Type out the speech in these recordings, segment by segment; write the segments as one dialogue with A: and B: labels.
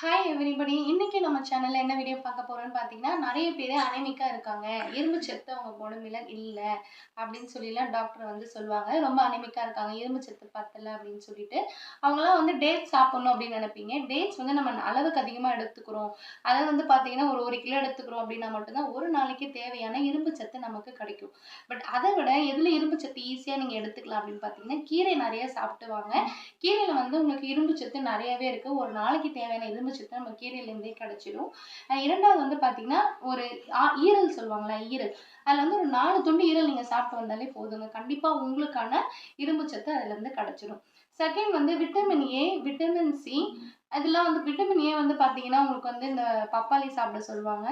A: Hi hi everybody இன்னைக்கு நம்ம சேனல்ல என்ன வீடியோ பார்க்க போறோம்னு பார்த்தீங்கன்னா நிறைய பேர் அனேமிக்கா இருக்காங்க. இரும்பு சத்து அவங்க உடம்புல இல்லை அப்படின்னு சொல்லிலாம் டாக்டர் வந்து சொல்லுவாங்க. ரொம்ப அனேமிக்கா இருக்காங்க. இரும்பு சத்து பத்தல அப்படின்னு சொல்லிட்டு அவங்களாம் வந்து டேட்ஸ் சாப்பிடணும் அப்படின்னு நினைப்பீங்க. டேட்ஸ் வந்து நம்ம அளவுக்கு அதிகமாக எடுத்துக்கிறோம். அதை வந்து பார்த்தீங்கன்னா ஒரு ஒரு கிலோ எடுத்துக்கிறோம் அப்படின்னா மட்டும்தான் ஒரு நாளைக்கு தேவையான இரும்பு சத்து நமக்கு கிடைக்கும். பட் அதை விட எதில் இரும்பு சத்து ஈஸியாக நீங்கள் எடுத்துக்கலாம் அப்படின்னு பார்த்தீங்கன்னா கீரை நிறைய சாப்பிட்டு வாங்க. கீரையில் வந்து உங்களுக்கு இரும்பு சத்து நிறையவே இருக்குது ஒரு நாளைக்கு தேவையான இரும்பு சத்து நம்ம கீரையிலேருந்தே கிடைச்சிடும் இரண்டாவது வந்து பார்த்தீங்கன்னா ஒரு ஈரல் சொல்லுவாங்களா ஈரல். அதில் வந்து ஒரு நாலு துண்டு ஈரல் நீங்கள் சாப்பிட்டு வந்தாலே போதுங்க. கண்டிப்பாக உங்களுக்கான இரும்பு சத்து அதுலேருந்து கிடைச்சிடும் செகண்ட் வந்து விட்டமின் ஏ விட்டமின் சி அதெல்லாம் வந்து விட்டமின் ஏ வந்து பார்த்தீங்கன்னா உங்களுக்கு வந்து இந்த பப்பாளி சாப்பிட சொல்லுவாங்க.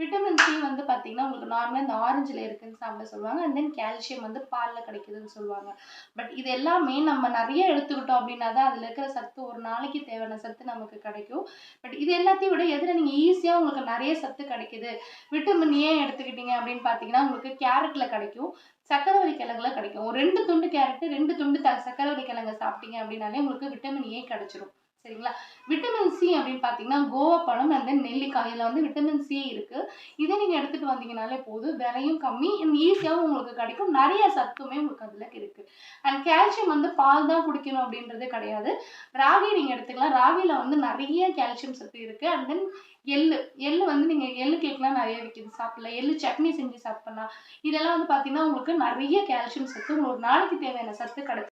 A: விட்டமின் சி வந்து பார்த்தீங்கன்னா உங்களுக்கு நார்மலாக இந்த ஆரஞ்சில் இருக்குன்னு சாப்பிட சொல்லுவாங்க. அண்ட் தென் கால்சியம் வந்து பாலில் கிடைக்குதுன்னு சொல்லுவாங்க. பட் இது எல்லாமே நம்ம நிறைய எடுத்துக்கிட்டோம் அப்படின்னா தான் அதில் இருக்கிற சத்து ஒரு நாளைக்கு தேவையான சத்து நமக்கு கிடைக்கும். பட் இது எல்லாத்தையும் விட எதில் நீங்கள் ஈஸியாக உங்களுக்கு நிறைய சத்து கிடைக்குது? விட்டமின் ஏ எடுத்துக்கிட்டீங்க அப்படின்னு பார்த்தீங்கன்னா உங்களுக்கு கேரட்டில் கிடைக்கும். சக்கரவள்ளி கிழங்குல கிடைக்கும். ஒரு ரெண்டு துண்டு கேரட்டு ரெண்டு துண்டு த சக்கரவள்ளி கிழங்கு சாப்பிட்டீங்க அப்படின்னாலே உங்களுக்கு விட்டமின் ஏ கிடைச்சிரும். சரிங்களா? விட்டமின் சி அப்படின்னு பார்த்தீங்கன்னா கோவா பழம் அண்ட் தென் நெல்லிக்காய். இதில் வந்து விட்டமின் சி இருக்குது இதை நீங்கள் எடுத்துகிட்டு வந்தீங்கனாலே போதும். விலையும் கம்மி. ஈஸியாகவும் உங்களுக்கு கிடைக்கும். நிறைய சத்துமே உங்களுக்கு அதில் இருக்குது அண்ட் கால்சியம் வந்து பால் தான் குடிக்கணும் அப்படின்றது கிடையாது. ராகி நீங்கள் எடுத்துக்கலாம். ராகியில் வந்து நிறைய கால்சியம் சத்து இருக்குது அண்ட் தென் எள்ளு. எள்ளு வந்து நீங்கள் எள்ளு கேக்லாம் நிறைய விற்கிது சாப்பிடலாம். எள்ளு சட்னி செஞ்சு சாப்பிடலாம். இதெல்லாம் வந்து பார்த்தீங்கன்னா உங்களுக்கு நிறைய கால்சியம் சத்து. உங்களுக்கு நாளைக்கு தேவையான சத்து கிடைக்கும்.